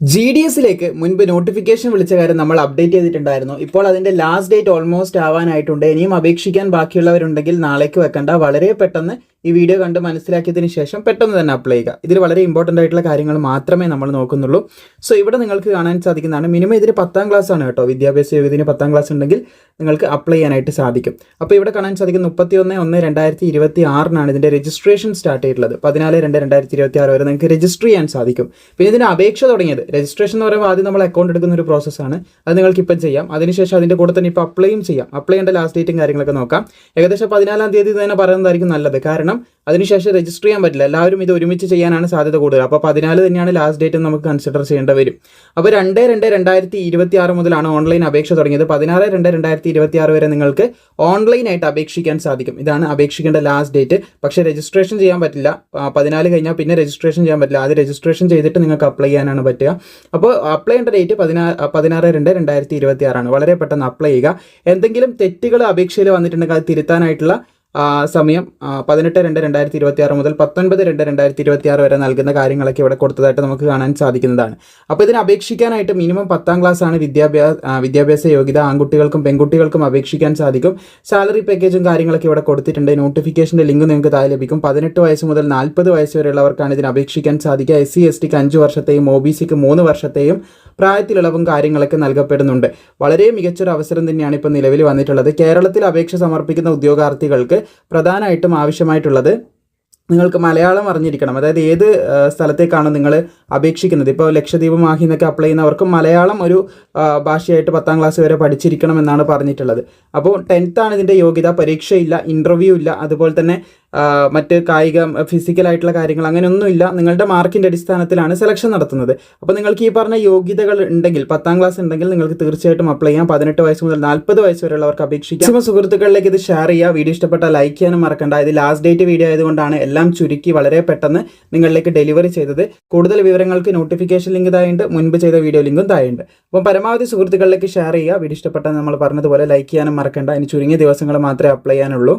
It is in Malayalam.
ജി ഡി എസിലേക്ക് മുൻപ് നോട്ടിഫിക്കേഷൻ വിളിച്ച കാര്യം നമ്മൾ അപ്ഡേറ്റ് ചെയ്തിട്ടുണ്ടായിരുന്നു. ഇപ്പോൾ അതിന്റെ ലാസ്റ്റ് ഡേറ്റ് ഓൾമോസ്റ്റ് ആവാനായിട്ടുണ്ട്. ഇനിയും അപേക്ഷിക്കാൻ ബാക്കിയുള്ളവരുണ്ടെങ്കിൽ നാളേക്ക് വെക്കണ്ട. വളരെ പെട്ടെന്ന് ഈ വീഡിയോ കണ്ട് മനസ്സിലാക്കിയതിന് ശേഷം പെട്ടെന്ന് തന്നെ അപ്ലൈ ചെയ്യുക. ഇതിൽ വളരെ ഇമ്പോർട്ടന്റ് ആയിട്ടുള്ള കാര്യങ്ങൾ മാത്രമേ നമ്മൾ നോക്കുന്നുള്ളൂ. സോ ഇവിടെ നിങ്ങൾക്ക് കാണാൻ സാധിക്കുന്നതാണ്. മിനിമം ഇതിന് പത്താം ക്ലാസ് ആണ് കേട്ടോ. വിദ്യാഭ്യാസ യോഗ്യതിന് പത്താം ക്ലാസ് ഉണ്ടെങ്കിൽ നിങ്ങൾക്ക് അപ്ലൈ ചെയ്യാനായിട്ട് സാധിക്കും. അപ്പോൾ ഇവിടെ കാണാൻ സാധിക്കും മുപ്പത്തി ഒന്ന് ഒന്ന് രണ്ടായിരത്തി ഇരുപത്തി ആറിനാണ് ഇതിന്റെ രജിസ്ട്രേഷൻ സ്റ്റാർട്ട് ചെയ്തിട്ടുള്ളത്. പതിനാല് രണ്ട് രണ്ടായിരത്തി ഇരുപത്തി ആറ് വരെ നിങ്ങൾക്ക് രജിസ്റ്റർ ചെയ്യാൻ സാധിക്കും. പിന്നെ ഇതിന് അപേക്ഷ തുടങ്ങിയത്. രജിസ്ട്രേഷൻ എന്ന് പറയുമ്പോൾ ആദ്യം നമ്മൾ അക്കൗണ്ട് എടുക്കുന്ന ഒരു പ്രോസസ്സാണ് അത് നിങ്ങൾക്ക് ഇപ്പം ചെയ്യാം. അതിനുശേഷം അതിന്റെ കൂടെ തന്നെ ഇപ്പോൾ അപ്ലൈയും ചെയ്യാം. അപ്ലൈ ചെയ്യേണ്ട ലാസ്റ്റ് ഡേറ്റും കാര്യങ്ങളൊക്കെ നോക്കാം. ഏകദേശം പതിനാലാം തീയതി തന്നെ പറയുന്നതായിരിക്കും നല്ലത്. കാരണം അതിനുശേഷം രജിസ്റ്റർ ചെയ്യാൻ പറ്റില്ല. എല്ലാവരും ഇത് ഒരുമിച്ച് ചെയ്യാനാണ് സാധ്യത കൂടുതൽ. അപ്പോൾ പതിനാല് തന്നെയാണ് ലാസ്റ്റ് ഡേറ്റ് നമുക്ക് കൺസിഡർ ചെയ്യേണ്ടി വരും. അപ്പോൾ രണ്ട് രണ്ട് രണ്ടായിരത്തി ഇരുപത്തി ആറ് മുതലാണ് ഓൺലൈൻ അപേക്ഷ തുടങ്ങിയത്. പതിനാറ് രണ്ട് രണ്ടായിരത്തി ഇരുപത്തി ആറ് വരെ നിങ്ങൾക്ക് ഓൺലൈനായിട്ട് അപേക്ഷിക്കാൻ സാധിക്കും. ഇതാണ് അപേക്ഷിക്കേണ്ട ലാസ്റ്റ് ഡേറ്റ് പക്ഷേ രജിസ്ട്രേഷൻ ചെയ്യാൻ പറ്റില്ല. പതിനാല് കഴിഞ്ഞാൽ പിന്നെ രജിസ്ട്രേഷൻ ചെയ്യാൻ പറ്റില്ല. അത് രജിസ്ട്രേഷൻ ചെയ്തിട്ട് നിങ്ങൾക്ക് അപ്ലൈ ചെയ്യാനാണ് പറ്റുക. അപ്പോൾ അപ്ലൈ ചെയ്യേണ്ട ഡേറ്റ് പതിനാറ് പതിനാറ് രണ്ട് രണ്ടായിരത്തി ഇരുപത്തി ആറാണ് വളരെ പെട്ടെന്ന് അപ്ലൈ ചെയ്യുക. എന്തെങ്കിലും തെറ്റുകൾ അപേക്ഷയിൽ വന്നിട്ടുണ്ടെങ്കിൽ അത് തിരുത്താനായിട്ടുള്ള സമയം പതിനെട്ട് രണ്ട് രണ്ടായിരത്തി ഇരുപത്തി ആറ് മുതൽ പത്തൊൻപത് രണ്ട് രണ്ടായിരത്തി ഇരുപത്തി ആറ് വരെ നൽകുന്ന കാര്യങ്ങളൊക്കെ ഇവിടെ കൊടുത്തതായിട്ട് നമുക്ക് കാണാൻ സാധിക്കുന്നതാണ്. അപ്പോൾ ഇതിന് അപേക്ഷിക്കാനായിട്ട് മിനിമം പത്താം ക്ലാസ് ആണ് വിദ്യാഭ്യാസ വിദ്യാഭ്യാസ യോഗ്യത ആൺകുട്ടികൾക്കും പെൺകുട്ടികൾക്കും അപേക്ഷിക്കാൻ സാധിക്കും. സാലറി പാക്കേജും കാര്യങ്ങളൊക്കെ ഇവിടെ കൊടുത്തിട്ടുണ്ട്. നോട്ടിഫിക്കേഷന്റെ ലിങ്ക് നിങ്ങൾക്ക് താഴെ ലഭിക്കും. പതിനെട്ട് വയസ്സ് മുതൽ നാൽപ്പത് വയസ്സ് വരെയുള്ളവർക്കാണ് ഇതിന് അപേക്ഷിക്കാൻ സാധിക്കുക. എസ് സി എസ് ടിക്ക് അഞ്ച് വർഷത്തെയും ഒ ബി സിക്ക് മൂന്ന് വർഷത്തെയും പ്രായത്തിലിളവും കാര്യങ്ങളൊക്കെ നൽകപ്പെടുന്നുണ്ട്. വളരെ മികച്ചൊരു അവസരം തന്നെയാണ് ഇപ്പോൾ നിലവിൽ വന്നിട്ടുള്ളത്. കേരളത്തിൽ അപേക്ഷ സമർപ്പിക്കുന്ന ഉദ്യോഗാർത്ഥികൾക്ക് പ്രധാനമായിട്ടും ആവശ്യമായിട്ടുള്ളത്. നിങ്ങൾക്ക് മലയാളം അറിഞ്ഞിരിക്കണം. അതായത് ഏത് സ്ഥലത്തേക്കാണ് നിങ്ങൾ അപേക്ഷിക്കുന്നത്? ഇപ്പോൾ ലക്ഷദ്വീപ് മാഹി എന്നൊക്കെ അപ്ലൈ ചെയ്യുന്നവർക്ക് മലയാളം ഒരു ഭാഷയായിട്ട് പത്താം ക്ലാസ് വരെ പഠിച്ചിരിക്കണം എന്നാണ് പറഞ്ഞിട്ടുള്ളത്. അപ്പോൾ ടെൻത്താണ് ഇതിന്റെ യോഗ്യത. പരീക്ഷയില്ല ഇന്റർവ്യൂ ഇല്ല. അതുപോലെ തന്നെ മറ്റ് കായിക ഫിസിക്കലായിട്ടുള്ള കാര്യങ്ങൾ അങ്ങനെയൊന്നുമില്ല നിങ്ങളുടെ മാർക്കിന്റെ അടിസ്ഥാനത്തിലാണ് സെലക്ഷൻ നടത്തുന്നത്. അപ്പോൾ നിങ്ങൾക്ക് ഈ പറഞ്ഞ യോഗ്യതകൾ ഉണ്ടെങ്കിൽ പത്താം ക്ലാസ് ഉണ്ടെങ്കിൽ നിങ്ങൾക്ക് തീർച്ചയായിട്ടും അപ്ലൈ ചെയ്യാം. പതിനെട്ട് വയസ്സ് മുതൽ നാൽപ്പത് വയസ്സ് വരെയുള്ളവർക്ക് അപേക്ഷിക്കാം. ചില സുഹൃത്തുക്കളിലേക്ക് ഇത് ഷെയർ ചെയ്യുക. വീഡിയോ ഇഷ്ടപ്പെട്ടാൽ ലൈക്ക് ചെയ്യാനും മറക്കണ്ട. ഇത് ലാസ്റ്റ് ഡേറ്റ് വീഡിയോ ആയതുകൊണ്ടാണ് എല്ലാം ചുരുക്കി വളരെ പെട്ടെന്ന് നിങ്ങളിലേക്ക് ഡെലിവറി ചെയ്തത്. കൂടുതൽ വിവരങ്ങൾക്ക് നോട്ടിഫിക്കേഷൻ ലിങ്ക് തായുണ്ട് മുൻപ് ചെയ്ത വീഡിയോ ലിങ്കും തായുണ്ട് അപ്പോൾ പരമാവധി സുഹൃത്തുക്കളിലേക്ക് ഷെയർ ചെയ്യുക. വീഡിയോ ഇഷ്ടപ്പെട്ടാൽ നമ്മൾ പറഞ്ഞതുപോലെ ലൈക്ക് ചെയ്യാനും മറക്കണ്ട. ഇനി ചുരുങ്ങിയ ദിവസങ്ങൾ മാത്രമേ അപ്ലൈ ചെയ്യാനുള്ളൂ.